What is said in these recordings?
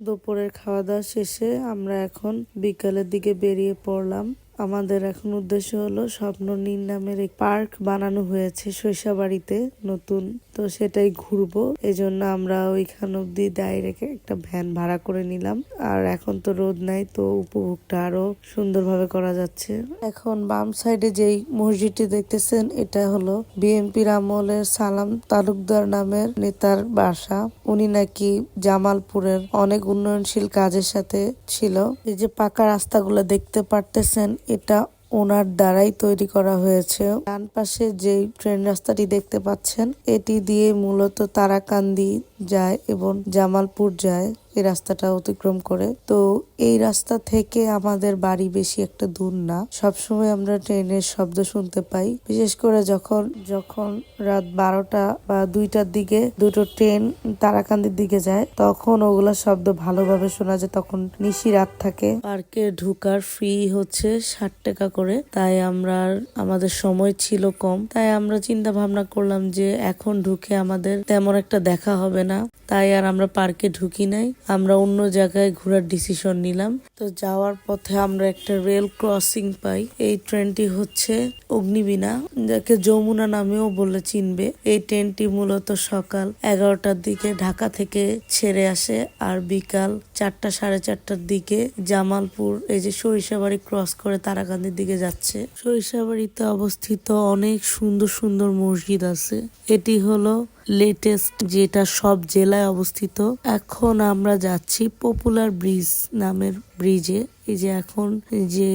দুপুরের খাওয়া দাওয়া শেষে আমরা এখন বিকালের দিকে বেরিয়ে পড়লাম। আমাদের এখন উদ্দেশ্য হলো স্বপ্ন নীল নামের এক পার্ক বানানো হয়েছে শৈশবাড়িতে নতুন। তো সেটাই ঘুরবো। এই জন্য আমরা ওইখান অব্দি ডাইরেক্ট একটা ভ্যান ভাড়া করে নিলাম। আর এখন তো রোদ নাই, তো উপভোগটা আরও সুন্দরভাবে করা যাচ্ছে। এখন বাম সাইডে যেই মসজিদটি দেখতেছেন, এটা হলো বিএনপির আমলের সালাম তালুকদার নামের নেতার বাসা। উনি নাকি জামালপুরের অনেক উন্নয়নশীল কাজের সাথে ছিল। এই যে পাকা রাস্তাগুলো দেখতে পারতেছেন এটা ওনার দ্বারাই তৈরি করা হয়েছে। ডান পাশে যে ট্রেন রাস্তাটি দেখতে পাচ্ছেন, এটি দিয়ে মূলত তারাকান্দি যায় এবং জামালপুর যায়। এই রাস্তাটা অতিক্রম করে। তো এই রাস্তা থেকে আমাদের বাড়ি বেশি একটা দূর না। সবসময় আমরা ট্রেনের শব্দ শুনতে পাই। বিশেষ করে যখন যখন রাত বারোটা বা দুইটার দিকে দুটো ট্রেন তারাকান্দির দিকে যায়, তখন ওগুলা শব্দ ভালোভাবে শোনা যায়। তখন নিশি রাত থাকে। পার্কে ঢুকার ফ্রি হচ্ছে ষাট টাকা করে। তাই আমরা আমাদের সময় ছিল কম। তাই আমরা চিন্তা ভাবনা করলাম যে এখন ঢুকে আমাদের তেমন একটা দেখা হবে না। তাই আর আমরা পার্কে ঢুকি নাই। আমরা অন্য জায়গায় ঘোরার ডিসিশন নিলাম। তো যাওয়ার পথে আমরা একটা রেল ক্রসিং পাই। এই ট্রেনটি হচ্ছে অগ্নিবীণা, যাকে যমুনা নামেও বলে চিনবে। এই ট্রেনটি মূলত সকাল এগারোটার দিকে ঢাকা থেকে ছেড়ে আসে আর বিকাল চারটা, সাড়ে চারটার দিকে জামালপুর, এই যে সরিষাবাড়ি ক্রস করে তারাকান্দির দিকে যাচ্ছে। সরিষাবাড়িতে অবস্থিত অনেক সুন্দর সুন্দর মসজিদ আছে। এটি হলো লেটেস্ট যেটা সব জেলায় অবস্থিত। এখন আমরা যাচ্ছি পপুলার ব্রিজ নামের ব্রিজে এই যে এখন যে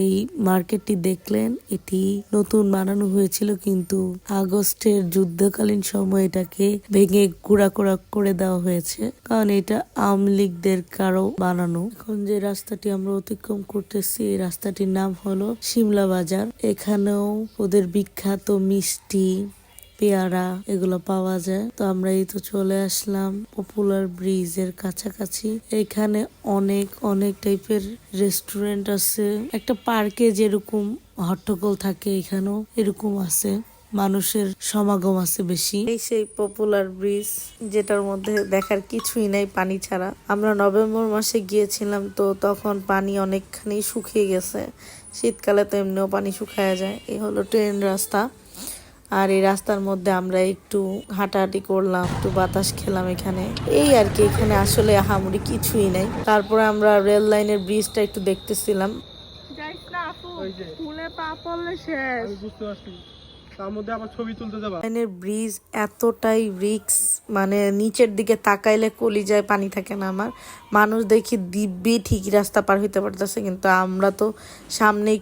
মার্কেটটি দেখলেন, এটি নতুন বানানো হয়েছিল কিন্তু আগস্টের যুদ্ধকালীন সময় এটাকে ভেঙে গুড়া কুড়া করে দেওয়া হয়েছে। কারণ এটা আওয়ামী লীগদের কারও বানানো। এখন যে রাস্তাটি আমরা অতিক্রম করতেছি, এই রাস্তাটির নাম হলো শিমলা বাজার। এখানেও ওদের বিখ্যাত মিষ্টি পেয়ারা এগুলো পাওয়া যায়। তো আমরা এই তো চলে আসলাম পপুলার ব্রিজের কাছাকাছি। এখানে অনেক অনেক টাইপের রেস্টুরেন্ট আছে। একটা পার্কে যেরকম হট্টগোল থাকে এখানেও এরকম আছে। মানুষের সমাগম আছে বেশি। এই সেই পপুলার ব্রিজ যেটার মধ্যে দেখার কিছুই নাই পানি ছাড়া। আমরা নভেম্বর মাসে গিয়েছিলাম তো তখন পানি অনেকখানি শুকিয়ে গেছে। শীতকালে তো এমনিও পানি শুকায় যায়। এই হলো ট্রেন রাস্তা। আর এই রাস্তার মধ্যে আমরা একটু হাঁটাহাঁটি করলাম একটু বাতাস খেলাম এখানে। এই আর কি এখানে আসলে আহামরি কিছুই নাই। তারপরে আমরা রেল লাইনের ব্রিজটা একটু দেখতেছিলাম। যাইস না আপু ফুলে পা পড়লে শেষ। বুঝতে পারছি। মানে মানুষ দেখি রাস্তা পার হইতে কিন্তু আমরা তো সামনে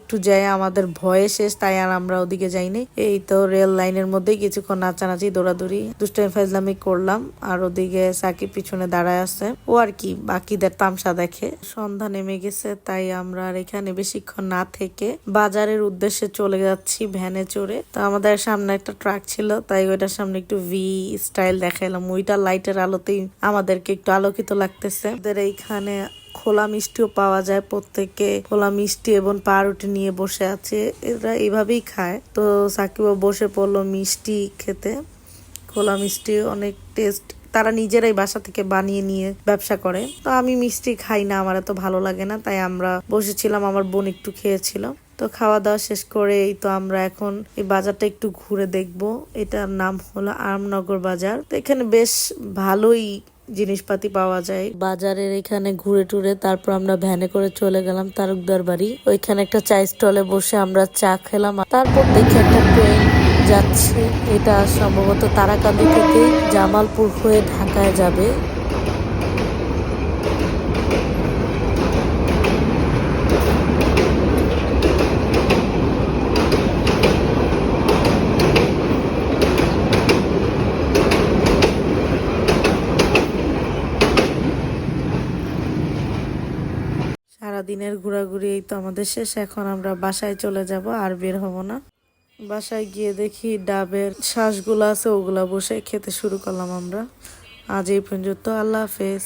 আমাদের ভয়ে শেষ, তাই আর আমরা ওদিকে যাইনি এই তো রেল লাইনের মধ্যেই কিছুক্ষণ নাচানাচি, দৌড়াদৌড়ি। দুষ্টামি ফাজলামি করলাম, আর ওদিকে সাকিব পিছনে দাঁড়ায় আছে। ও আর কি, বাকিদের তামসা দেখে। সন্ধ্যা নেমে গেছে, তাই আমরা আর এখানে বেশিক্ষণ না থেকে বাজারের উদ্দেশ্যে চলে যাচ্ছি ভ্যানে চড়ে। তো আমাদের সামনে একটা ট্রাক ছিল, তাই ওইটার সামনে একটু ভি স্টাইল দেখাইলাম। ওইটা লাইটের আলোতেই আমাদেরকে একটু আলোকিত লাগতেছে। ওদের এইখানে খোলা মিষ্টিও পাওয়া যায়, প্রত্যেকে খোলা মিষ্টি এবং পাউরুটি নিয়ে বসে আছে। এরা এইভাবেই খায়। তো সাকিব বসে পড়ল মিষ্টি খেতে। খোলা মিষ্টি অনেক টেস্ট তারা নিজেরাই বাসা থেকে বানিয়ে নিয়ে ব্যবসা করে। তো আমি মিষ্টি খাই না, আমার এত ভালো লাগে না, তাই আমরা বসেছিলাম, আমার বোন একটু খেয়েছিল। তো খাওয়া দাওয়া শেষ করে এই তো আমরা এখন এই বাজারটা একটু ঘুরে দেখব। এটার নাম হলো আরামনগর বাজার। তো এখানে বেশ ভালোই জিনিসপাতি পাওয়া যায়। বাজারের এখানে ঘুরে টুরে তারপর আমরা ভ্যানে করে চলে গেলাম তারকদার বাড়ি। ওইখানে একটা চা স্টলে বসে আমরা চা খেলাম। তারপর দেখি একটা ট্রেন যাচ্ছে। এটা সম্ভবত তারাকান্দি থেকে জামালপুর হয়ে ঢাকায় যাবে। সারাদিনের ঘোরাঘুরি এই তো আমাদের শেষ। এখন আমরা বাসায় চলে যাব আর বের হব না। বাসায় গিয়ে দেখি ডাবের শ্বাসগুলো আছে, ওগুলা বসে খেতে শুরু করলাম আমরা। আজ এই পর্যন্ত, আল্লাহ হাফেজ।